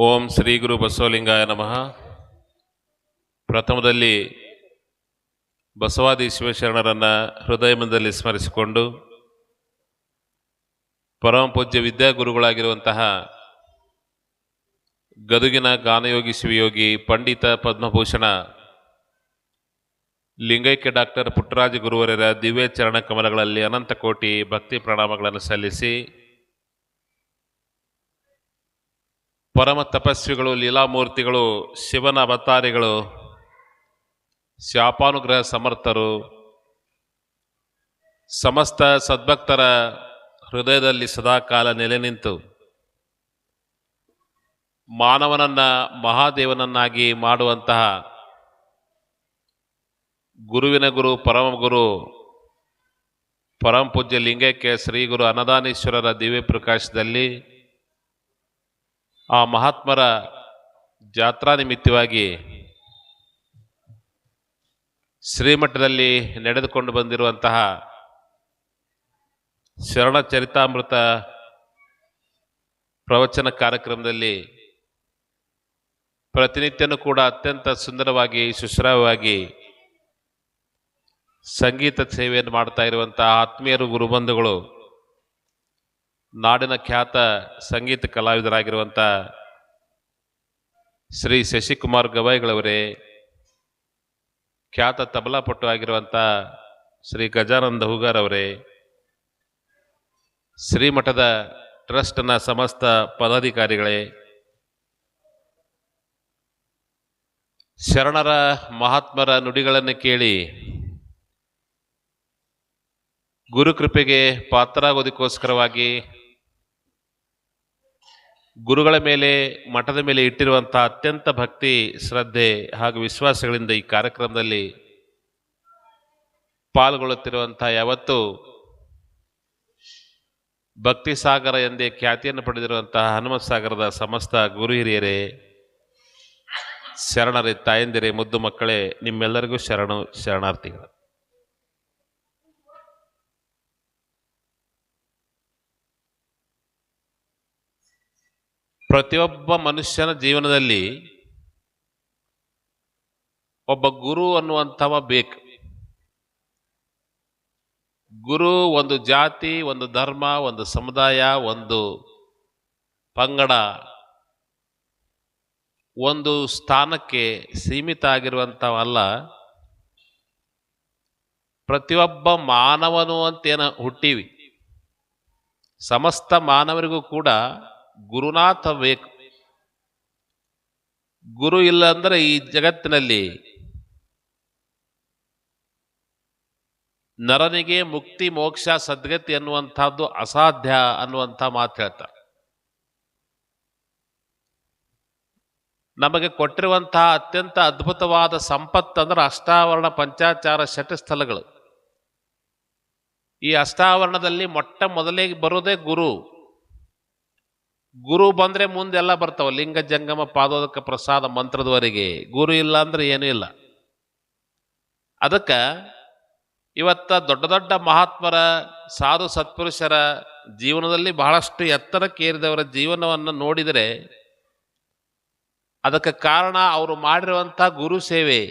ಓಂ ಶ್ರೀ ಗುರು ಬಸವಲಿಂಗಾಯ ನಮಃ. ಪ್ರಥಮದಲ್ಲಿ ಬಸವಾದಿ ಶಿವಶರಣರನ್ನು ಹೃದಯಮಂದಲ್ಲಿ ಸ್ಮರಿಸಿಕೊಂಡು ಪರಮಪೂಜ್ಯ ವಿದ್ಯಾಗುರುಗಳಾಗಿರುವಂತಹ ಗದುಗಿನ ಗಾನಯೋಗಿ ಶಿವಯೋಗಿ ಪಂಡಿತ ಪದ್ಮಭೂಷಣ, ಲಿಂಗೈಕ್ಯ ಡಾಕ್ಟರ್ ಪುಟ್ಟರಾಜ ಗುರುವರರ ದಿವ್ಯ ಚರಣ ಕಮಲಗಳಲ್ಲಿ ಅನಂತ ಕೋಟಿ ಭಕ್ತಿ ಪ್ರಣಾಮಗಳನ್ನು ಸಲ್ಲಿಸಿ ಪರಮ ತಪಸ್ವಿಗಳು, ಲೀಲಾಮೂರ್ತಿಗಳು, ಶಿವನ ಅವತಾರಿಗಳು, ಶಾಪಾನುಗ್ರಹ ಸಮರ್ಥರು, ಸಮಸ್ತ ಸದ್ಭಕ್ತರ ಹೃದಯದಲ್ಲಿ ಸದಾಕಾಲ ನೆಲೆ ನಿಂತು ಮಾನವನನ್ನ ಮಹಾದೇವನನ್ನಾಗಿ ಮಾಡುವಂತಹ ಗುರುವಿನ ಗುರು, ಪರಮ ಗುರು, ಪರಮ ಪೂಜ್ಯ ಲಿಂಗಕ್ಕೆ ಶ್ರೀ ಗುರು ಅನ್ನದಾನೇಶ್ವರರ ದಿವ್ಯ ಪ್ರಕಾಶದಲ್ಲಿ ಆ ಮಹಾತ್ಮರ ಜಾತ್ರಾ ನಿಮಿತ್ತವಾಗಿ ಶ್ರೀಮಠದಲ್ಲಿ ನಡೆದುಕೊಂಡು ಬಂದಿರುವಂತಹ ಶರಣ ಚರಿತಾಮೃತ ಪ್ರವಚನ ಕಾರ್ಯಕ್ರಮದಲ್ಲಿ ಪ್ರತಿನಿತ್ಯನೂ ಕೂಡ ಅತ್ಯಂತ ಸುಂದರವಾಗಿ, ಸುಶ್ರಾವ್ಯವಾಗಿ ಸಂಗೀತ ಸೇವೆಯನ್ನು ಮಾಡ್ತಾ ಇರುವಂತಹ ಆತ್ಮೀಯರು, ಗುರುಬಂಧುಗಳು ನಾಡಿನ ಖ್ಯಾತ ಸಂಗೀತ ಕಲಾವಿದರಾಗಿರುವಂಥ ಶ್ರೀ ಶಶಿಕುಮಾರ್ ಗವಾಯಿಗಳವರೇ, ಖ್ಯಾತ ತಬಲಾಪಟ್ಟು ಆಗಿರುವಂಥ ಶ್ರೀ ಗಜಾನಂದ ಹೂಗಾರ್ ಅವರೇ, ಶ್ರೀಮಠದ ಟ್ರಸ್ಟ್ನ ಸಮಸ್ತ ಪದಾಧಿಕಾರಿಗಳೇ, ಶರಣರ ಮಹಾತ್ಮರ ನುಡಿಗಳನ್ನು ಕೇಳಿ ಗುರುಕೃಪೆಗೆ ಪಾತ್ರರಾಗೋದಕ್ಕೋಸ್ಕರವಾಗಿ ಗುರುಗಳ ಮೇಲೆ, ಮಠದ ಮೇಲೆ ಇಟ್ಟಿರುವಂಥ ಅತ್ಯಂತ ಭಕ್ತಿ, ಶ್ರದ್ಧೆ ಹಾಗೂ ವಿಶ್ವಾಸಗಳಿಂದ ಈ ಕಾರ್ಯಕ್ರಮದಲ್ಲಿ ಪಾಲ್ಗೊಳ್ಳುತ್ತಿರುವಂಥ ಯಾವತ್ತು ಭಕ್ತಿ ಸಾಗರ ಎಂದೇ ಖ್ಯಾತಿಯನ್ನು ಪಡೆದಿರುವಂತಹ ಹನುಮತ್ ಸಾಗರದ ಸಮಸ್ತ ಗುರು ಹಿರಿಯರೇ, ಶರಣರೇ, ತಾಯಂದಿರೇ, ಮುದ್ದು ಮಕ್ಕಳೇ, ನಿಮ್ಮೆಲ್ಲರಿಗೂ ಶರಣು, ಶರಣಾರ್ಥಿಗಳು. ಪ್ರತಿಯೊಬ್ಬ ಮನುಷ್ಯನ ಜೀವನದಲ್ಲಿ ಒಬ್ಬ ಗುರು ಅನ್ನುವಂಥವ ಬೇಕು. ಗುರು ಒಂದು ಜಾತಿ, ಒಂದು ಧರ್ಮ, ಒಂದು ಸಮುದಾಯ, ಒಂದು ಪಂಗಡ, ಒಂದು ಸ್ಥಾನಕ್ಕೆ ಸೀಮಿತ ಆಗಿರುವಂಥವಲ್ಲ. ಪ್ರತಿಯೊಬ್ಬ ಮಾನವನು ಅಂತೇನು ಹುಟ್ಟಿವಿ. ಸಮಸ್ತ ಮಾನವರಿಗೂ ಕೂಡ ಗುರುನಾಥ ಬೇಕು. ಗುರು ಇಲ್ಲ ಅಂದರೆ ಈ ಜಗತ್ತಿನಲ್ಲಿ ನರನಿಗೆ ಮುಕ್ತಿ, ಮೋಕ್ಷ, ಸದ್ಗತಿ ಅನ್ನುವಂಥದ್ದು ಅಸಾಧ್ಯ ಅನ್ನುವಂಥ ಮಾತು ಹೇಳ್ತಾರೆ. ನಮಗೆ ಕೊಟ್ಟಿರುವಂತಹ ಅತ್ಯಂತ ಅದ್ಭುತವಾದ ಸಂಪತ್ತು ಅಂದ್ರೆ ಅಷ್ಟಾವರಣ ಪಂಚಾಚಾರ ಶಟಸ್ಥಲಗಳು ಈ ಅಷ್ಟಾವರಣದಲ್ಲಿ ಮೊಟ್ಟ ಮೊದಲಿಗೆ ಬರೋದೇ ಗುರು. ಗುರು ಬಂದರೆ ಮುಂದೆಲ್ಲ ಬರ್ತಾವ. ಲಿಂಗ, ಜಂಗಮ, ಪಾದೋದಕ, ಪ್ರಸಾದ ಮಂತ್ರದವರೆಗೆ. ಗುರು ಇಲ್ಲ ಅಂದ್ರೆ ಏನೂ ಇಲ್ಲ. ಅದಕ್ಕೆ ಇವತ್ತ ದೊಡ್ಡ ದೊಡ್ಡ ಮಹಾತ್ಮರ, ಸಾಧು ಸತ್ಪುರುಷರ ಜೀವನದಲ್ಲಿ ಬಹಳಷ್ಟು ಎತ್ತರಕ್ಕೇರಿದವರ ಜೀವನವನ್ನು ನೋಡಿದರೆ ಅದಕ್ಕೆ ಕಾರಣ ಅವರು ಮಾಡಿರುವಂಥ ಗುರು ಸೇವೆ.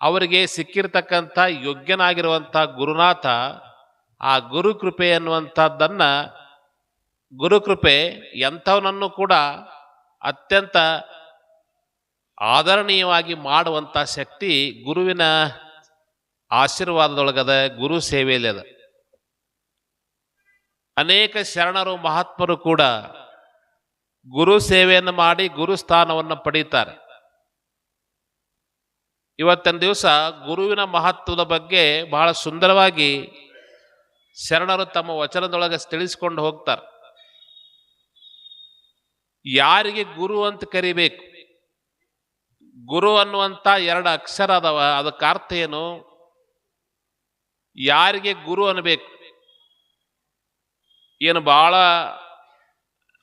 ಅವರಿಗೆ ಸಿಕ್ಕಿರ್ತಕ್ಕಂಥ ಯೋಗ್ಯನಾಗಿರುವಂಥ ಗುರುನಾಥ ಆ ಗುರು ಕೃಪೆ ಅನ್ನುವಂಥದ್ದನ್ನ ಗುರುಕೃಪೆ ಎಂಥವನನ್ನು ಕೂಡ ಅತ್ಯಂತ ಆದರಣೀಯವಾಗಿ ಮಾಡುವಂಥ ಶಕ್ತಿ ಗುರುವಿನ ಆಶೀರ್ವಾದದೊಳಗದ ಗುರು ಸೇವೆಯಲ್ಲಿ ಅದ. ಅನೇಕ ಶರಣರು ಮಹಾತ್ಮರು ಕೂಡ ಗುರು ಸೇವೆಯನ್ನು ಮಾಡಿ ಗುರು ಸ್ಥಾನವನ್ನು ಪಡೀತಾರೆ. ಇವತ್ತಿನ ದಿವಸ ಗುರುವಿನ ಮಹತ್ವದ ಬಗ್ಗೆ ಬಹಳ ಸುಂದರವಾಗಿ ಶರಣರು ತಮ್ಮ ವಚನದೊಳಗೆ ತಿಳಿಸಿಕೊಂಡು ಹೋಗ್ತಾರೆ. ಯಾರಿಗೆ ಗುರು ಅಂತ ಕರಿಬೇಕು? ಗುರು ಅನ್ನುವಂಥ ಎರಡು ಅಕ್ಷರ ಅದಾವ. ಅದಕ್ಕೆ ಅರ್ಥ ಏನು? ಯಾರಿಗೆ ಗುರು ಅನ್ಬೇಕು ಏನು ಭಾಳ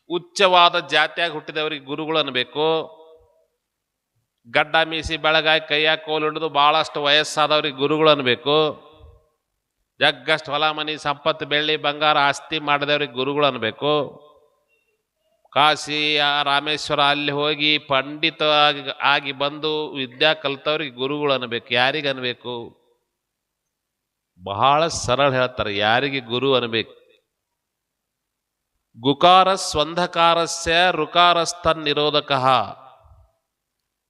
ಉಚ್ಚವಾದ ಜಾತಿಯಾಗಿ ಹುಟ್ಟಿದವರಿಗೆ ಗುರುಗಳು ಅನ್ಬೇಕು ಗಡ್ಡ ಮೀಸಿ, ಬೆಳಗಾಯಿ, ಕೈಯಾಗ ಕೋಲು ಹಿಡಿದು ಭಾಳಷ್ಟು ವಯಸ್ಸಾದವ್ರಿಗೆ ಗುರುಗಳು ಅನ್ಬೇಕು ಜಗ್ಗಷ್ಟು ಹೊಲ, ಮನಿ, ಸಂಪತ್ತು, ಬೆಳ್ಳಿ, ಬಂಗಾರ, ಆಸ್ತಿ ಮಾಡಿದವ್ರಿಗೆ ಗುರುಗಳು ಅನ್ಬೇಕು ಕಾಶಿ ಆ ರಾಮೇಶ್ವರ ಅಲ್ಲಿ ಹೋಗಿ ಪಂಡಿತ ಆಗಿ ಬಂದು ವಿದ್ಯಾ ಕಲ್ತವ್ರಿಗೆ ಗುರುಗಳು ಅನ್ಬೇಕು. ಯಾರಿಗೆ ಅನ್ಬೇಕು? ಬಹಳ ಸರಳ ಹೇಳ್ತಾರೆ. ಯಾರಿಗೆ ಗುರು ಅನ್ಬೇಕು? ಗುಕಾರ ಸ್ವಂಧಕಾರಸ್ಯ ಋಕಾರಸ್ಥನ್ ನಿರೋಧಕ.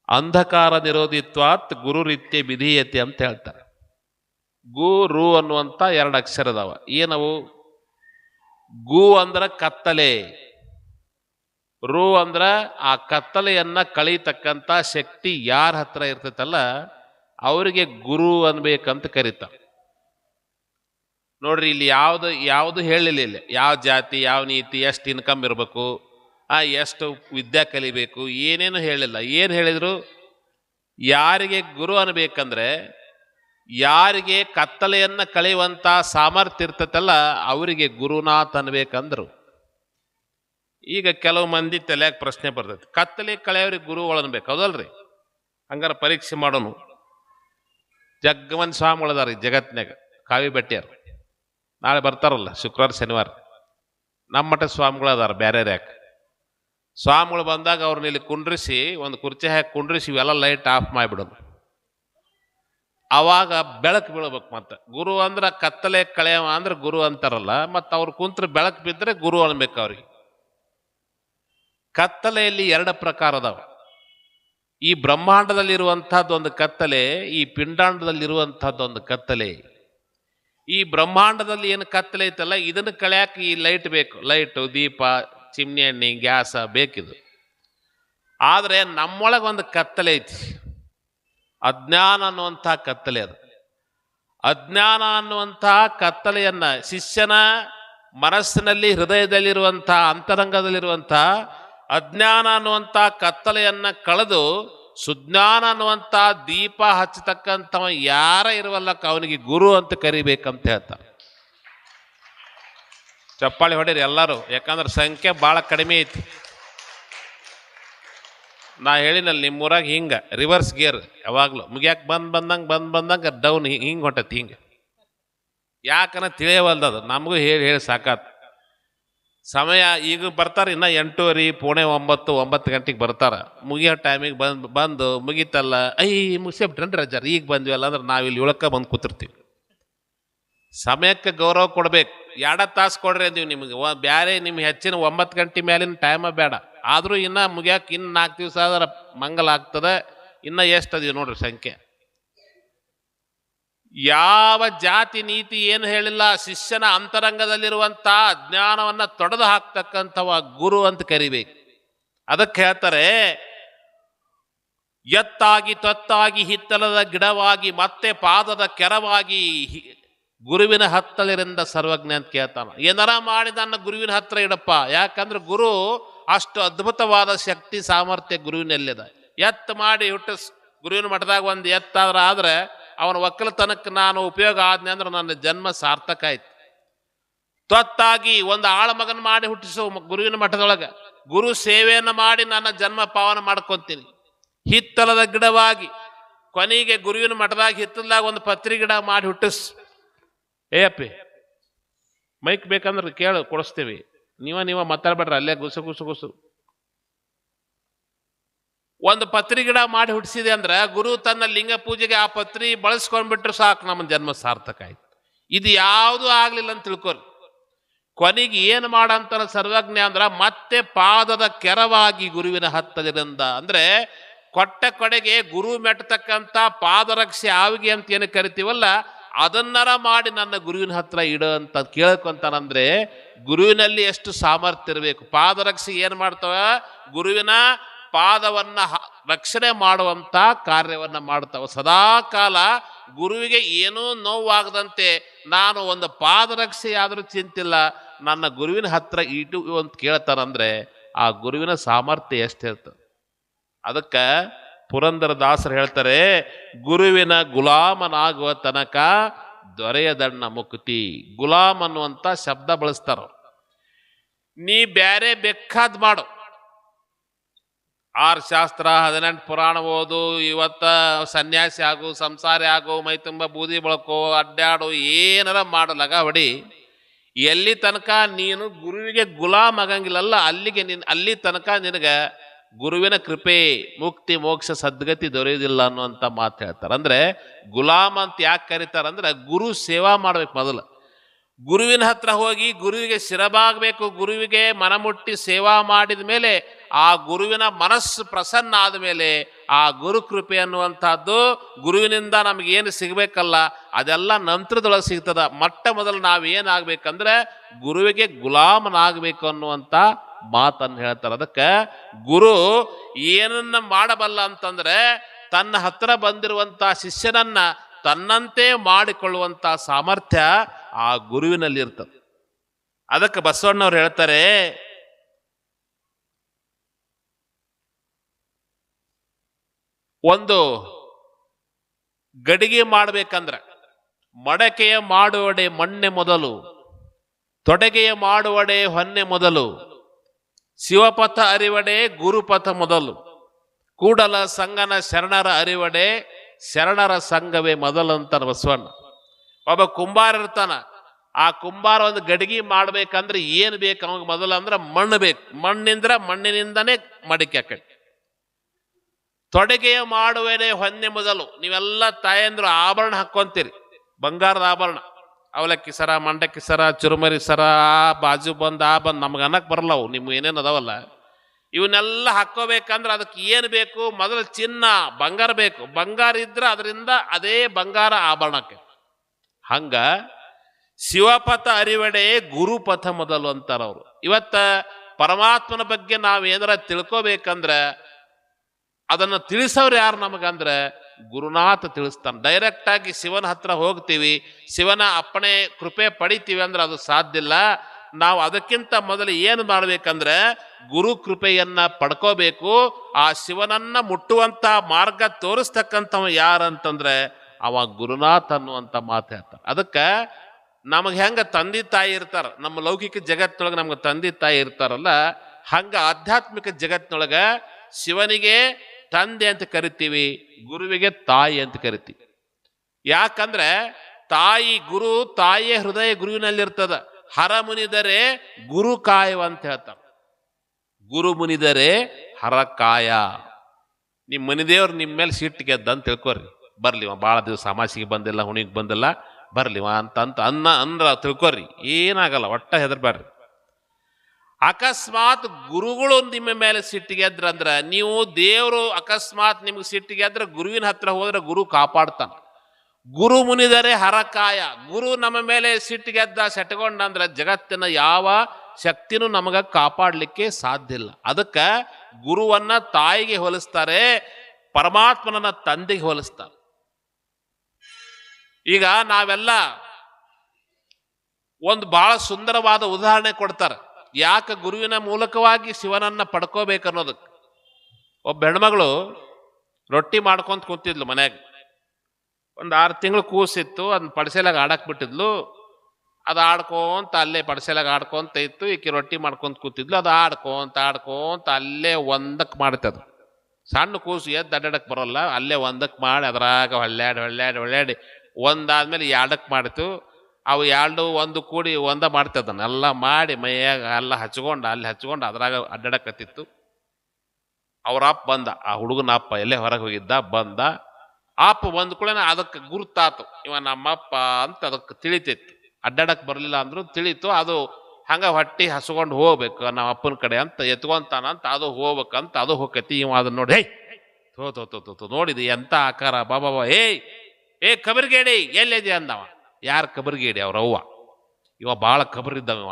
ಅಂಧಕಾರ ನಿರೋಧಿತ್ವಾತ್ ಗುರು ರೀತ್ಯ ವಿಧೀಯತೆ ಅಂತ ಹೇಳ್ತಾರೆ. ಗು, ರು ಅನ್ನುವಂಥ ಎರಡು ಅಕ್ಷರದವ. ಏನವು? ಗು ಅಂದ್ರ ಕತ್ತಲೆ. ರು ಅಂದ್ರೆ ಆ ಕತ್ತಲೆಯನ್ನ ಕಳೀತಕ್ಕಂಥ ಶಕ್ತಿ ಯಾರ ಹತ್ರ ಇರ್ತೈತಲ್ಲ, ಅವರಿಗೆ ಗುರು ಅನ್ಬೇಕಂತ ಕರೀತಾರೆ ನೋಡ್ರಿ, ಇಲ್ಲಿ ಯಾವುದು ಯಾವುದು ಹೇಳಿಲ್ಲ ಇಲ್ಲಿ. ಯಾವ ಜಾತಿ, ಯಾವ ನೀತಿ, ಎಷ್ಟು ಇನ್ಕಮ್ ಇರಬೇಕು, ಆ, ಎಷ್ಟು ವಿದ್ಯಾ ಕಲಿಬೇಕು, ಏನೇನು ಹೇಳಿಲ್ಲ. ಏನು ಹೇಳಿದ್ರು? ಯಾರಿಗೆ ಗುರು ಅನ್ಬೇಕಂದ್ರೆ, ಯಾರಿಗೆ ಕತ್ತಲೆಯನ್ನ ಕಳೆಯುವಂತ ಸಾಮರ್ಥ್ಯ ಇರ್ತೈತಲ್ಲ, ಅವರಿಗೆ ಗುರುನಾಥ್ ಅನ್ಬೇಕಂದ್ರು. ಈಗ ಕೆಲವು ಮಂದಿ ತಲೆಯಾಗ ಪ್ರಶ್ನೆ ಬರ್ತೈತಿ. ಕತ್ತಲೆ ಕಳೆಯವ್ರಿಗೆ ಗುರುಗಳು ಅನ್ಬೇಕು ಹೌದಲ್ರಿ ಹಂಗಾರೆ ಪರೀಕ್ಷೆ ಮಾಡೋನು. ಜಗ್ಗವನ್ ಸ್ವಾಮಿಗಳದಾರ ಈ ಜಗತ್ನಾಗ ಕಾವಿ ಬೆಟ್ಟಿಯಾರ ನಾಳೆ ಬರ್ತಾರಲ್ಲ, ಶುಕ್ರವಾರ, ಶನಿವಾರ. ನಮ್ಮ ಮಠ ಸ್ವಾಮಿಗಳು ಅದಾರ ಬೇರೆ ಯಾಕೆ? ಸ್ವಾಮಿಗಳು ಬಂದಾಗ ಅವ್ರನ್ನ ಇಲ್ಲಿ ಕುಂಡ್ರಿಸಿ, ಒಂದು ಕುರ್ಚಿ ಹಾಕಿ ಕುಂಡ್ರಿಸಿ, ಇವೆಲ್ಲ ಲೈಟ್ ಆಫ್ ಮಾಡಿಬಿಡೋದು. ಅವಾಗ ಬೆಳಕು ಬೀಳ್ಬೇಕು ಮತ್ತೆ. ಗುರು ಅಂದ್ರೆ ಕತ್ತಲೆ ಕಳೆಯವ ಅಂದ್ರೆ ಗುರು ಅಂತಾರಲ್ಲ, ಮತ್ತು ಅವ್ರು ಕುಂತ್ರೆ ಬೆಳಕು ಬಿದ್ದರೆ ಗುರು ಅನ್ಬೇಕು ಅವ್ರಿಗೆ. ಕತ್ತಲೆಯಲ್ಲಿ ಎರಡು ಪ್ರಕಾರ ಈ ಬ್ರಹ್ಮಾಂಡದಲ್ಲಿರುವಂಥದ್ದೊಂದು ಕತ್ತಲೆ, ಈ ಪಿಂಡಾಂಡದಲ್ಲಿರುವಂಥದ್ದೊಂದು ಕತ್ತಲೆ. ಈ ಬ್ರಹ್ಮಾಂಡದಲ್ಲಿ ಏನು ಕತ್ತಲೆ ಐತಲ್ಲ, ಇದನ್ನು ಕಳೆಯಕ್ಕೆ ಈ ಲೈಟ್ ಬೇಕು. ಲೈಟು, ದೀಪ, ಚಿಮ್ನಿ ಎಣ್ಣೆ, ಗ್ಯಾಸ ಬೇಕಿದು. ಆದರೆ ನಮ್ಮೊಳಗೆ ಒಂದು ಕತ್ತಲೆ ಐತಿ. ಅಜ್ಞಾನ ಅನ್ನುವಂಥ ಕತ್ತಲೆ ಅದು. ಅಜ್ಞಾನ ಅನ್ನುವಂಥ ಕತ್ತಲೆಯನ್ನ ಶಿಷ್ಯನ ಮನಸ್ಸಿನಲ್ಲಿ ಹೃದಯದಲ್ಲಿರುವಂಥ, ಅಂತರಂಗದಲ್ಲಿರುವಂಥ ಅಜ್ಞಾನ ಅನ್ನುವಂಥ ಕತ್ತಲೆಯನ್ನು ಕಳೆದು ಸುಜ್ಞಾನ ಅನ್ನುವಂಥ ದೀಪ ಹಚ್ಚತಕ್ಕಂಥವ ಯಾರ ಇರುವಲ್ಲಕ್ಕ ಅವನಿಗೆ ಗುರು ಅಂತ ಕರಿಬೇಕಂತ ಹೇಳ್ತಾರೆ ಚಪ್ಪಾಳಿ ಹೊಡೀರಿ ಎಲ್ಲರೂ, ಯಾಕಂದ್ರೆ ಸಂಖ್ಯೆ ಭಾಳ ಕಡಿಮೆ ಐತಿ. ನಾ ಹೇಳಿನಲ್ಲಿ ನಿಮ್ಮೂರಾಗ ಹಿಂಗೆ ರಿವರ್ಸ್ ಗೇರ್ ಯಾವಾಗಲೂ. ಮುಗಿಯಾಕೆ ಬಂದು ಬಂದಂಗೆ ಬಂದು ಬಂದಂಗೆ ಡೌನ್ ಹಿಂಗೆ ಹೊಂಟತಿ ಹಿಂಗೆ. ಯಾಕನ ತಿಳಿಯವಲ್ದದು, ನಮಗೂ ಹೇಳಿ ಹೇಳಿ ಸಾಕಾತ್. ಸಮಯ ಈಗ ಬರ್ತಾರೆ, ಇನ್ನೂ ಎಂಟೂವರೆ, ಪುಣೆ ಒಂಬತ್ತು ಒಂಬತ್ತು ಗಂಟೆಗೆ ಬರ್ತಾರೆ. ಮುಗಿಯೋ ಟೈಮಿಗೆ ಬಂದು ಬಂದು ಮುಗೀತಲ್ಲ, ಐ ಮುಗಿಸ್ಬಿಟ್ರನ್ರಿ ರಜಾರ್ ಈಗ ಬಂದ್ವಲ್ಲ ಅಂದ್ರೆ ನಾವು ಇಲ್ಲಿ ಉಳಕ ಬಂದು ಕೂತಿರ್ತೀವಿ. ಸಮಯಕ್ಕೆ ಗೌರವ ಕೊಡಬೇಕು. ಎರಡ ತಾಸು ಕೊಡ್ರಿ ಅಂದೀವಿ ನಿಮಗೆ. ಬ್ಯಾರೆ ನಿಮ್ಗೆ ಹೆಚ್ಚಿನ ಒಂಬತ್ತು ಗಂಟೆ ಮೇಲಿನ ಟೈಮ ಬೇಡ. ಆದರೂ ಇನ್ನೂ ಮುಗಿಯೋಕೆ ಇನ್ನು ನಾಲ್ಕು ದಿವಸ ಆದ್ರೆ ಮಂಗಲ ಆಗ್ತದೆ. ಇನ್ನೂ ಎಷ್ಟು ಅದೀವಿ ನೋಡ್ರಿ ಸಂಖ್ಯೆ? ಯಾವ ಜಾತಿ ನೀತಿ ಏನು ಹೇಳಿಲ್ಲ, ಶಿಷ್ಯನ ಅಂತರಂಗದಲ್ಲಿರುವಂಥ ಜ್ಞಾನವನ್ನು ತೊಡೆದು ಹಾಕ್ತಕ್ಕಂಥವ ಗುರು ಅಂತ ಕರಿಬೇಕು. ಅದಕ್ಕೆ ಹೇಳ್ತಾರೆ, ಎತ್ತಾಗಿ ತತ್ತಾಗಿ ಹಿತ್ತಲದ ಗಿಡವಾಗಿ ಮತ್ತೆ ಪಾದದ ಕೆರವಾಗಿ ಗುರುವಿನ ಹತ್ತಲಿರಿಂದ ಸರ್ವಜ್ಞ ಅಂತ ಕೇಳ್ತಾನ. ಏನರ ಮಾಡಿ ನನ್ನ ಗುರುವಿನ ಹತ್ರ ಇಡಪ್ಪ. ಯಾಕಂದ್ರೆ ಗುರು ಅಷ್ಟು ಅದ್ಭುತವಾದ ಶಕ್ತಿ ಸಾಮರ್ಥ್ಯ ಗುರುವಿನಲ್ಲಿದೆ. ಎತ್ತು ಮಾಡಿ ಹುಟ್ಟಿಸ್, ಗುರುವಿನ ಮಠದಾಗ ಒಂದು ಎತ್ತಾದ್ರೆ ಆದ್ರೆ ಅವನ ಒಕ್ಕಲತನಕ್ಕೆ ನಾನು ಉಪಯೋಗ ಆದ್ನೆ ಅಂದ್ರೆ ನನ್ನ ಜನ್ಮ ಸಾರ್ಥಕ ಆಯ್ತು. ತ್ವತ್ತಾಗಿ ಒಂದು ಆಳ ಮಗನ ಮಾಡಿ ಹುಟ್ಟಿಸು ಗುರುವಿನ ಮಠದೊಳಗೆ. ಗುರು ಸೇವೆಯನ್ನು ಮಾಡಿ ನನ್ನ ಜನ್ಮ ಪಾವನ ಮಾಡ್ಕೊತೀನಿ. ಹಿತ್ತಲದ ಗಿಡವಾಗಿ, ಕೊನೆಗೆ ಗುರುವಿನ ಮಠದಾಗ ಹಿತ್ತಲದಾಗ ಒಂದು ಪತ್ರಿ ಗಿಡ ಮಾಡಿ ಹುಟ್ಟಿಸ್. ಏ ಅಪ್ಪಿ, ಮೈಕ್ ಬೇಕಂದ್ರೆ ಕೇಳು, ಕೊಡಿಸ್ತೀವಿ. ನೀವ ನೀವ ಮಾತಾಡ್ಬೇಡ್ರಿ, ಅಲ್ಲೇ ಗುಸು ಗುಸು ಗುಸು. ಒಂದು ಪತ್ರಿ ಗಿಡ ಮಾಡಿ ಹುಟ್ಟಿಸಿದೆ ಅಂದ್ರೆ ಗುರು ತನ್ನ ಲಿಂಗ ಪೂಜೆಗೆ ಆ ಪತ್ರಿ ಬಳಸ್ಕೊಂಡ್ಬಿಟ್ರೆ ಸಾಕು, ನಮ್ಮ ಜನ್ಮ ಸಾರ್ಥಕ ಆಯ್ತು. ಇದು ಯಾವುದು ಆಗಲಿಲ್ಲ ಅಂತ ತಿಳ್ಕೊರಿ. ಕೊನೆಗೆ ಏನು ಮಾಡಂತಾರ ಸರ್ವಜ್ಞ ಅಂದ್ರ ಮತ್ತೆ ಪಾದದ ಕೆರವಾಗಿ ಗುರುವಿನ ಹತ್ತದಿಂದ ಅಂದ್ರೆ ಕೊಟ್ಟ ಕೊಡೆಗೆ ಗುರು ಮೆಟ್ಟತಕ್ಕಂಥ ಪಾದರಕ್ಷೆ ಆವಿಗೆ ಅಂತ ಏನು ಕರಿತೀವಲ್ಲ, ಅದನ್ನರ ಮಾಡಿ ನನ್ನ ಗುರುವಿನ ಹತ್ರ ಇಡ ಅಂತ ಕೇಳ್ಕೊಂತಾನಂದ್ರೆ ಗುರುವಿನಲ್ಲಿ ಎಷ್ಟು ಸಾಮರ್ಥ್ಯ ಇರಬೇಕು. ಪಾದರಕ್ಷೆ ಏನು ಮಾಡ್ತಾವ? ಗುರುವಿನ ಪಾದವನ್ನ ರಕ್ಷಣೆ ಮಾಡುವಂತ ಕಾರ್ಯವನ್ನ ಮಾಡ್ತಾವೆ ಸದಾ ಕಾಲ ಗುರುವಿಗೆ ಏನೂ ನೋವಾಗದಂತೆ ನಾನು ಒಂದು ಪಾದರಕ್ಷೆಯಾದರೂ ಚಿಂತಿಲ್ಲ. ನನ್ನ ಗುರುವಿನ ಹತ್ರ ಇಟು ಅಂತ ಕೇಳ್ತಾರಂದ್ರೆ ಆ ಗುರುವಿನ ಸಾಮರ್ಥ್ಯ ಎಷ್ಟಿರ್ತದೆ? ಅದಕ್ಕೆ ಪುರಂದರ ದಾಸರು ಹೇಳ್ತಾರೆ, ಗುರುವಿನ ಗುಲಾಮನಾಗುವ ತನಕ ದೊರೆಯದಣ್ಣ ಮುಕ್ತಿ. ಗುಲಾಮ್ ಅನ್ನುವಂಥ ಶಬ್ದ ಬಳಸ್ತಾರ ನೀ ಬ್ಯಾರೆ ಬೆಕ್ಕಾದ್ ಮಾಡು. ಆರು ಶಾಸ್ತ್ರ ಹದಿನೆಂಟು ಪುರಾಣ ಓದು, ಇವತ್ತ ಸನ್ಯಾಸಿ ಆಗು, ಸಂಸಾರಿ ಆಗು, ಮೈ ತುಂಬ ಬೂದಿ ಬಳಕು, ಅಡ್ಡಾಡು, ಏನಾರ ಮಾಡು ಹೊಡಿ. ಎಲ್ಲಿ ತನಕ ನೀನು ಗುರುವಿಗೆ ಗುಲಾಮ್ ಆಗಂಗಿಲ್ಲಲ್ಲ, ಅಲ್ಲಿಗೆ ನಿನ್, ಅಲ್ಲಿ ತನಕ ನಿನಗೆ ಗುರುವಿನ ಕೃಪೆ, ಮುಕ್ತಿ, ಮೋಕ್ಷ, ಸದ್ಗತಿ ದೊರೆಯುವುದಿಲ್ಲ ಅನ್ನುವಂಥ ಮಾತು ಹೇಳ್ತಾರೆ. ಅಂದ್ರೆ ಗುಲಾಮ್ ಅಂತ ಯಾಕೆ ಕರೀತಾರೆ ಅಂದ್ರೆ ಗುರು ಸೇವಾ ಮಾಡ್ಬೇಕು ಮೊದಲು. ಗುರುವಿನ ಹತ್ರ ಹೋಗಿ ಗುರುವಿಗೆ ಶಿರಬಾಗಬೇಕು, ಗುರುವಿಗೆ ಮನಮುಟ್ಟಿ ಸೇವಾ ಮಾಡಿದ ಮೇಲೆ ಆ ಗುರುವಿನ ಮನಸ್ಸು ಪ್ರಸನ್ನ ಆದ ಮೇಲೆ ಆ ಗುರು ಕೃಪೆ ಅನ್ನುವಂಥದ್ದು ಗುರುವಿನಿಂದ ನಮಗೇನು ಸಿಗಬೇಕಲ್ಲ, ಅದೆಲ್ಲ ನಂತರದೊಳಗೆ ಸಿಗ್ತದ. ಮೊಟ್ಟ ಮೊದಲು ನಾವು ಏನಾಗಬೇಕಂದ್ರೆ ಗುರುವಿಗೆ ಗುಲಾಮನಾಗಬೇಕು ಅನ್ನುವಂಥ ಮಾತನ್ನು ಹೇಳ್ತಾರೆ. ಅದಕ್ಕೆ ಗುರು ಏನನ್ನ ಮಾಡಬಲ್ಲ ಅಂತಂದ್ರೆ ತನ್ನ ಹತ್ರ ಬಂದಿರುವಂಥ ಶಿಷ್ಯನನ್ನು ತನ್ನಂತೆ ಮಾಡಿಕೊಳ್ಳುವಂಥ ಸಾಮರ್ಥ್ಯ ಆ ಗುರುವಿನಲ್ಲಿ ಇರ್ತವೆ ಅದಕ್ಕೆ ಬಸವಣ್ಣವ್ರು ಹೇಳ್ತಾರೆ, ಒಂದು ಗಡಿಗೆ ಮಾಡ್ಬೇಕಂದ್ರೆ ಮಡಕೆಯ ಮಾಡುವಡೆ ಮಣ್ಣೆ ಮೊದಲು, ತೊಡಗೆಯ ಮಾಡುವಡೆ ಹೊನ್ನೆ ಮೊದಲು, ಶಿವಪಥ ಅರಿವಡೆ ಗುರುಪಥ ಮೊದಲು, ಕೂಡಲ ಸಂಗನ ಶರಣರ ಅರಿವಡೆ ಶರಣರ ಸಂಘವೇ ಮೊದಲು ಅಂತಾರೆ ಬಸವಣ್ಣ. ಒಬ್ಬ ಕುಂಬಾರ ಇರ್ತಾನ. ಆ ಕುಂಬಾರ ಒಂದು ಗಡಿಗೆ ಮಾಡ್ಬೇಕಂದ್ರೆ ಏನು ಬೇಕು ಅವಾಗ ಮೊದಲು ಅಂದ್ರೆ ಮಣ್ಣು ಬೇಕು. ಮಣ್ಣಿಂದ್ರ ಮಣ್ಣಿನಿಂದನೇ ಮಡಿಕೆ ಆಕಡೆ ತೊಡಗೆಯ ಮಾಡುವೇನೆ ಹೊನ್ನೆ ಮೊದಲು. ನೀವೆಲ್ಲ ತಾಯಂದ್ರು ಆಭರಣ ಹಾಕ್ಕೊಂತೀರಿ. ಬಂಗಾರದ ಆಭರಣ. ಅವಲಕ್ಕಿ ಸರ ಮಂಡಕ್ಕಿ ಸರ ಚುರುಮರಿ ಸರ ಬಾಜು ಬಂದ್, ಆ ಬಂದು ನಮ್ಗೆ ಅನ್ನಕ್ಕೆ ಬರಲ್ಲ ಅವು. ನಿಮ್ಗೆ ಏನೇನು ಅದಾವಲ್ಲ. ಇವನ್ನೆಲ್ಲ ಹಾಕೋಬೇಕಂದ್ರೆ ಅದಕ್ಕೆ ಏನು ಬೇಕು? ಮೊದಲು ಚಿನ್ನ, ಬಂಗಾರ ಬೇಕು. ಬಂಗಾರ ಇದ್ರೆ ಅದರಿಂದ ಅದೇ ಬಂಗಾರ ಆಭರಣಕ್ಕೆ. ಹಂಗ ಶಿವಪಥ ಅರಿವಡೆ ಗುರುಪಥ ಮೊದಲು ಅಂತಾರ ಅವರು. ಇವತ್ತ ಪರಮಾತ್ಮನ ಬಗ್ಗೆ ನಾವು ಏನಾರ ತಿಳ್ಕೊಬೇಕಂದ್ರೆ ಅದನ್ನು ತಿಳಿಸೋರು ಯಾರು ನಮಗಂದ್ರೆ ಗುರುನಾಥ ತಿಳಿಸ್ತಾನೆ. ಡೈರೆಕ್ಟ್ ಆಗಿ ಶಿವನ ಹತ್ರ ಹೋಗ್ತೀವಿ, ಶಿವನ ಅಪ್ಪಣೆ ಕೃಪೆ ಪಡಿತೀವಿ ಅಂದ್ರೆ ಅದು ಸಾಧ್ಯ ಇಲ್ಲ. ನಾವು ಅದಕ್ಕಿಂತ ಮೊದಲು ಏನು ಮಾಡಬೇಕಂದ್ರೆ ಗುರು ಕೃಪೆಯನ್ನ ಪಡ್ಕೋಬೇಕು, ಆ ಶಿವನನ್ನ ಮುಟ್ಟುವಂತ ಮಾರ್ಗ ತೋರಿಸ್ತಕ್ಕಂಥವ ಯಾರಂತಂದ್ರೆ ಅವ ಗುರುನಾಥ್ ಅನ್ನುವಂಥ ಮಾತು ಹೇಳ್ತಾರೆ ಅದಕ್ಕೆ ನಮಗೆ ಹೆಂಗ ತಂದೆ ತಾಯಿ ಇರ್ತಾರ, ನಮ್ಮ ಲೌಕಿಕ ಜಗತ್ತಿನೊಳಗೆ ನಮ್ಗೆ ತಂದೆ ತಾಯಿ ಇರ್ತಾರಲ್ಲ, ಹಂಗೆ ಆಧ್ಯಾತ್ಮಿಕ ಜಗತ್ತಿನೊಳಗೆ ಶಿವನಿಗೆ ತಂದೆ ಅಂತ ಕರಿತೀವಿ, ಗುರುವಿಗೆ ತಾಯಿ ಅಂತ ಕರಿತೀವಿ. ಯಾಕಂದ್ರೆ ತಾಯಿ ಗುರು, ತಾಯಿಯ ಹೃದಯ ಗುರುವಿನಲ್ಲಿರ್ತದ, ಹರ ಮುನಿದರೆ ಗುರು ಕಾಯವ ಅಂತ ಹೇಳ್ತಾರೆ. ಗುರು ಮುನಿದರೆ ಹರ ಕಾಯ. ನಿಮ್ಮ ಮನಿದೇವ್ರು ನಿಮ್ಮ ಮೇಲೆ ಸಿಟ್ಟು ಗೆದ್ದ ಅಂತ ತಿಳ್ಕೊರಿ. ಬರ್ಲಿವ ಭಾಳ ದಿವಸ ಅಮಾಸಿಗೆ ಬಂದಿಲ್ಲ ಹುಣಿಗೆ ಬಂದಿಲ್ಲ, ಬರ್ಲಿವ ಅಂತ ಅಂತ ಅನ್ನ ಅಂದ್ರ ತಿಳ್ಕೊರಿ, ಏನಾಗಲ್ಲ, ಒಟ್ಟ ಹೆದರ್ಬೇಡ್ರಿ ಅಕಸ್ಮಾತ್ ಗುರುಗಳು ನಿಮ್ಮ ಮೇಲೆ ಸಿಟ್ಟಿಗೆದ್ರಂದ್ರ ನೀವು ದೇವರು ಅಕಸ್ಮಾತ್ ನಿಮ್ಗೆ ಸಿಟ್ಟಿಗೆದ್ರೆ ಗುರುವಿನ ಹತ್ರ ಹೋದ್ರೆ ಗುರು ಕಾಪಾಡ್ತಾನೆ. ಗುರು ಮುನಿದರೆ ಹರಕಾಯ, ಗುರು ನಮ್ಮ ಮೇಲೆ ಸಿಟ್ಟಿಗೆದ್ದ ಸೆಟ್ಕೊಂಡಂದ್ರೆ ಜಗತ್ತಿನ ಯಾವ ಶಕ್ತಿನೂ ನಮಗೆ ಕಾಪಾಡಲಿಕ್ಕೆ ಸಾಧ್ಯ ಇಲ್ಲ. ಅದಕ್ಕೆ ಗುರುವನ್ನ ತಾಯಿಗೆ ಹೋಲಿಸ್ತಾರೆ, ಪರಮಾತ್ಮನನ್ನ ತಂದೆಗೆ ಹೋಲಿಸ್ತಾರೆ. ಈಗ ನಾವೆಲ್ಲ ಒಂದು ಬಹಳ ಸುಂದರವಾದ ಉದಾಹರಣೆ ಕೊಡ್ತಾರೆ. ಯಾಕೆ ಗುರುವಿನ ಮೂಲಕವಾಗಿ ಶಿವನನ್ನ ಪಡ್ಕೋಬೇಕು ಅನ್ನೋದಕ್ಕೆ ಒಬ್ಬ ಹೆಣ್ಮಗಳು ರೊಟ್ಟಿ ಮಾಡ್ಕೊಂತ ಕೂತಿದ್ಲು ಮನೆಯಾಗ ಒಂದು ಆರು ತಿಂಗಳು ಕೂಸಿತ್ತು ಅದನ್ನ ಪಡಿಸೆಲಾಗ ಆಡಕ್ ಬಿಟ್ಟಿದ್ಲು. ಅದು ಆಡ್ಕೊಂತ ಅಲ್ಲೇ ಪಡಿಸೆಲಾಗ ಆಡ್ಕೊಂತ ಇತ್ತು, ಈಕೆ ರೊಟ್ಟಿ ಮಾಡ್ಕೊಂತ ಕೂತಿದ್ಲು. ಅದು ಆಡ್ಕೊಂತ ಆಡ್ಕೊಂತ ಅಲ್ಲೇ ಒಂದಕ್ಕೆ ಮಾಡ್ತದ ಸಣ್ಣ ಕೂಸು ಎದ್ದು ಅಡ್ಡಾಡಕ್ಕೆ ಬರೋಲ್ಲ, ಅಲ್ಲೇ ಒಂದಕ್ಕೆ ಮಾಡಿ ಅದ್ರಾಗ ಹೊಳ್ಳಾಡಿ ಹೊಳ್ಳಾಡಿ ಹೊಳ್ಳ್ಯಾಡಿ ಒಂದಾದ್ಮೇಲೆ ಎರಡಕ್ಕೆ ಮಾಡಿತು. ಅವು ಎರಡು, ಒಂದು ಕೂಡಿ ಒಂದ ಮಾಡ್ತಿದ್ದಾನೆ ಎಲ್ಲ ಮಾಡಿ ಮೈಯಾಗ ಎಲ್ಲ ಹಚ್ಕೊಂಡು, ಅಲ್ಲಿ ಹಚ್ಕೊಂಡು ಅದ್ರಾಗ ಅಡ್ಡಾಡಕತ್ತಿತ್ತು. ಅವ್ರ ಅಪ್ಪ ಬಂದ. ಆ ಹುಡುಗನ ಅಪ್ಪ ಎಲ್ಲೇ ಹೊರಗೆ ಹೋಗಿದ್ದ, ಬಂದ. ಅಪ್ಪ ಬಂದ ಕೂಡ ಅದಕ್ಕೆ ಗುರುತಾತು. ಇವ ನಮ್ಮಪ್ಪ ಅಂತ ಅದಕ್ಕೆ ತಿಳಿತೈತಿ. ಅಡ್ಡಾಡಕ್ಕೆ ಬರಲಿಲ್ಲ ಅಂದ್ರೂ ತಿಳಿತು. ಅದು ಹಂಗ ಹೊಟ್ಟಿ ಹಸ್ಕೊಂಡು ಹೋಗ್ಬೇಕು. ನಮ್ಮ ಅಪ್ಪನ ಕಡೆ ಅಂತ ಎತ್ಕೊಂತಾನ ಅಂತ ಅದು ಹೋಗ್ಬೇಕಂತ ಅದು ಹೋಗತಿ ಇವ ಅದನ್ನ ನೋಡಿ, ಹೇಯ್ ತೋ ತೋ ತೋ ತೋ ನೋಡಿದಿ ಎಂತ ಆಕಾರ ಬಾಬಾ ಏಯ್ ಏ, ಕಬರ್ಗೇಡಿ ಎಲ್ಲಿದೆ ಅಂದವ? ಯಾರು ಕಬರ್ಗೇಡಿ? ಅವ್ರ ಅವ್ವ. ಇವ ಭಾಳ ಇದ್ದವ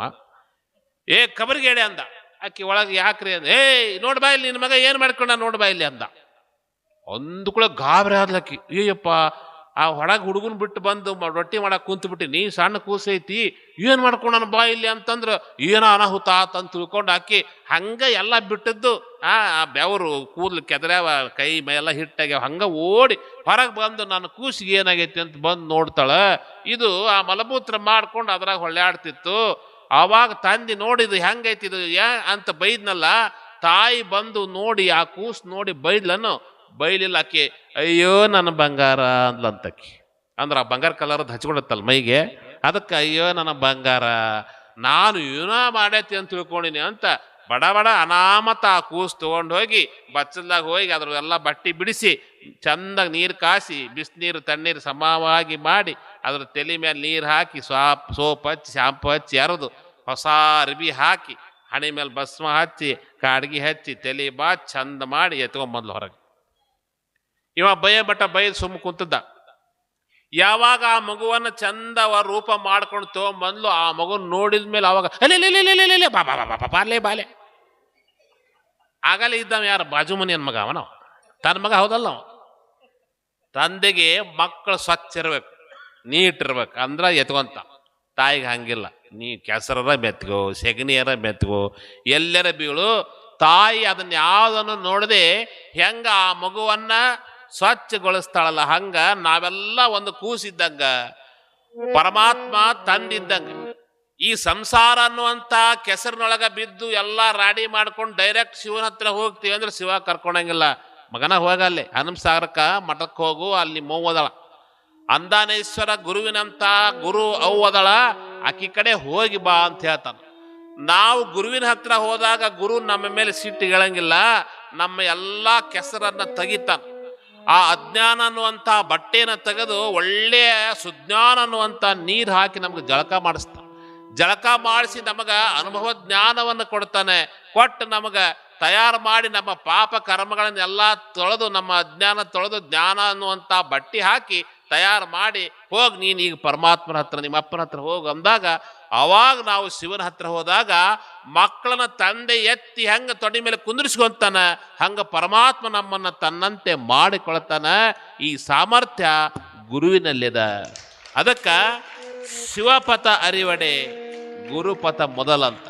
ಏ, ಕಬರ್ಗೇಡಿ ಅಂದ. ಆಕಿ ಒಳಗೆ ಯಾಕ್ರಿ ಅಂದ? ಏ ನೋಡ್ಬಾ ಇಲ್ಲಿ ನಿನ್ನ ಮಗ ಏನು ಮಾಡ್ಕೊಂಡ ನೋಡ್ಬಾ ಇಲ್ಲಿ ಅಂದ. ಒಂದು ಕೂಡ ಗಾಬರಿ ಆದ್ಲಕ್ಕಿ ಅಯ್ಯಪ್ಪ ಆ ಹೊರಗೆ ಹುಡುಗನ್ ಬಿಟ್ಟು ಬಂದು ರೊಟ್ಟಿ ಮಾಡಕ್ಕೆ ಕುಂತು ನೀ ಸಣ್ಣ ಕೂಸೈತಿ, ಏನು ಮಾಡ್ಕೊಂಡನ ಬಾ ಇಲ್ಲಿ? ಅಂತಂದ್ರ, ಏನೋ ಅನಾಹುತ ಆತಂತ ತಿಳ್ಕೊಂಡು ಹಾಕಿ, ಹಂಗ ಎಲ್ಲ ಬಿಟ್ಟದ್ದು, ಆ ಬೆವರು ಕೂದಲು ಕೆದರ್ಯಾವ, ಕೈ ಮೈ ಎಲ್ಲ ಹಿಟ್ಟಾಗ್ಯಾವ, ಹಂಗ ಓಡಿ ಹೊರಗೆ ಬಂದು ನನ್ನ ಕೂಸಿಗೆ ಏನಾಗೈತಿ ಅಂತ ಬಂದು ನೋಡ್ತಾಳೆ. ಇದು ಆ ಮಲಮೂತ್ರ ಮಾಡ್ಕೊಂಡು ಅದ್ರಾಗ ಹೊಳ್ಯಾಡ್ತಿತ್ತು. ಆವಾಗ ತಂದಿ ನೋಡಿದು ಹೆಂಗೈತಿ ಇದು, ಏ ಅಂತ ಬೈದ್ನಲ್ಲ, ತಾಯಿ ಬಂದು ನೋಡಿ ಆ ಕೂಸು ನೋಡಿ ಬೈದ್ಲನ್ನು ಬೈಲಿಲ್ಲ ಆಕೆ, ಅಯ್ಯೋ, ನನ್ನ ಬಂಗಾರ ಅಂದ್ಲಂತಕಿ ಅಂದ್ರೆ ಆ ಬಂಗಾರ ಕಲರ್ದು ಹಚ್ಕೊಡತ್ತಲ್ಲ ಮೈಗೆ? ಅದಕ್ಕೆ, ಅಯ್ಯೋ, ನನ್ನ ಬಂಗಾರ, ನಾನು ಏನೋ ಮಾಡೈತಿ ಅಂತ ತಿಳ್ಕೊಂಡಿನಿ ಅಂತ ಬಡ ಬಡ ಅನಾಮತ ಆ ಕೂಸು ತೊಗೊಂಡು ಹೋಗಿ ಬಚ್ಚಲ್ದಾಗ ಹೋಗಿ ಅದ್ರೆಲ್ಲ ಬಟ್ಟೆ ಬಿಡಿಸಿ ಚಂದಾಗಿ ನೀರು ಕಾಸಿ ಬಿಸಿನೀರು, ತಣ್ಣೀರು ಸಮವಾಗಿ ಮಾಡಿ ಅದ್ರ ತಲೆ ಮೇಲೆ ನೀರು ಹಾಕಿ ಸಾಪ್ ಸೋಪ್ ಹಚ್ಚಿ, ಶಾಂಪು ಹಚ್ಚಿ ಎರೆದು ಹೊಸ ಅರ್ಬಿ ಹಾಕಿ ಹಣೆ ಮೇಲೆ ಭಸ್ಮ ಹಚ್ಚಿ, ಕಾಡ್ಗಿ ಹಚ್ಚಿ, ತಲೆ ಬಾ ಚಂದ ಮಾಡಿ ಎತ್ಕೊಂಬಂದ್ಲು ಹೊರಗೆ. ಇವ ಭಯ ಬಟ ಬೈದು ಸುಮ್ಮ ಕುಂತದ್ದ. ಯಾವಾಗ ಆ ಮಗುವನ್ನು ಚಂದವ ರೂಪ ಮಾಡ್ಕೊಂಡು ತೊಗೊಂಬಂದ್ಲು ಆ ಮಗು ನೋಡಿದ ಮೇಲೆ ಅವಾಗ ಅಲ್ಲೇ ಲೇ, ಲೇ, ಲೇ, ಲೇ, ಲೇ, ಬಾ ಬಾ ಬಾ, ಬಾ ಬಾ ಬಾಲೆ ಆಗಲೇ ಇದ್ದವ ಯಾರು? ಬಾಜು ಮನೆಯನ್ ಮಗ ಅವನವ ತನ್ನ ಮಗ ಹೌದಲ್ಲ ಅವ. ತಂದೆಗೆ ಮಕ್ಕಳು ಸ್ವಚ್ಛ ಇರ್ಬೇಕು ನೀಟ್ ಇರ್ಬೇಕು ಅಂದ್ರೆ ಎತ್ಕೊಂತ. ತಾಯಿಗೆ ಹಂಗಿಲ್ಲ. ನೀ ಕೆಸರರ ಮೆತ್ಗೋ ಸೆಗಣಿಯರ ಬೆತ್ಗೋ ಎಲ್ಲರ ಬೀಳು ತಾಯಿ ಅದನ್ನ ಯಾವುದನ್ನು ನೋಡದೆ ಹೆಂಗ ಆ ಮಗುವನ್ನ ಸ್ವಚ್ಛಗೊಳಿಸ್ತಾಳಲ್ಲ ಹಂಗ ನಾವೆಲ್ಲ ಒಂದು ಕೂಸಿದ್ದಂಗ, ಪರಮಾತ್ಮ ತಂದಿದ್ದಂಗ. ಈ ಸಂಸಾರ ಅನ್ನುವಂತ ಕೆಸರಿನೊಳಗೆ ಬಿದ್ದು ಎಲ್ಲ ರಾಡಿ ಮಾಡ್ಕೊಂಡು ಡೈರೆಕ್ಟ್ ಶಿವನ ಹತ್ರ ಹೋಗ್ತೀವಿ ಅಂದ್ರೆ ಶಿವ ಕರ್ಕೊಂಡಂಗಿಲ್ಲ. ಮಗನ ಹೋಗಲ್ಲಿ ಹನುಮಸಾಗರಕ್ಕ ಮಠಕ್ಕೆ ಹೋಗು, ಅಲ್ಲಿ ಮೌವದಳ ಅಂದಾನೇಶ್ವರ ಗುರುವಿನಂತ ಗುರು ಅವ್ವದಳ ಆಕಿ ಕಡೆ ಹೋಗಿ ಬಾ ಅಂತ ಹೇಳ್ತಾನ. ನಾವು ಗುರುವಿನ ಹತ್ರ ಹೋದಾಗ ಗುರು ನಮ್ಮ ಮೇಲೆ ಸಿಟ್ಟು ಹೇಳಂಗಿಲ್ಲ ನಮ್ಮ ಎಲ್ಲ ಕೆಸರನ್ನು ತೆಗಿತಾನ. ಆ ಅಜ್ಞಾನ ಅನ್ನುವಂಥ ಬಟ್ಟೆನ ತೆಗೆದು ಒಳ್ಳೆಯ ಸುಜ್ಞಾನ ಅನ್ನುವಂಥ ನೀರು ಹಾಕಿ ನಮಗೆ ಜಳಕ ಮಾಡಿಸ್ತಾನೆ. ಜಳಕ ಮಾಡಿಸಿ ನಮಗೆ ಅನುಭವ ಜ್ಞಾನವನ್ನು ಕೊಡ್ತಾನೆ. ಕೊಟ್ಟು ನಮಗೆ ತಯಾರು ಮಾಡಿ ನಮ್ಮ ಪಾಪ ಕರ್ಮಗಳನ್ನೆಲ್ಲ ತೊಳೆದು, ನಮ್ಮ ಅಜ್ಞಾನ ತೊಳೆದು, ಜ್ಞಾನ ಅನ್ನುವಂಥ ಬಟ್ಟೆ ಹಾಕಿ ತಯಾರು ಮಾಡಿ, ಹೋಗಿ ನೀನು ಈಗ ಪರಮಾತ್ಮನ ಹತ್ರ, ನಿಮ್ಮ ಅಪ್ಪನ ಹತ್ರ ಹೋಗು ಅಂದಾಗ ಅವಾಗ ನಾವು ಶಿವನ ಹತ್ರ ಹೋದಾಗ ಮಕ್ಕಳನ್ನ ತಂದೆ ಎತ್ತಿ ಹೆಂಗೆ ತೊಡೆ ಮೇಲೆ ಕುಂದಿರಿಸ್ಕೊಂತಾನ, ಹಂಗ ಪರಮಾತ್ಮ ನಮ್ಮನ್ನ ತನ್ನಂತೆ ಮಾಡಿಕೊಳ್ತಾನ. ಈ ಸಾಮರ್ಥ್ಯ ಗುರುವಿನಲ್ಲಿದ. ಅದಕ್ಕ ಶಿವಪಥ ಅರಿವಡೆ ಗುರುಪಥ ಮೊದಲಂತ.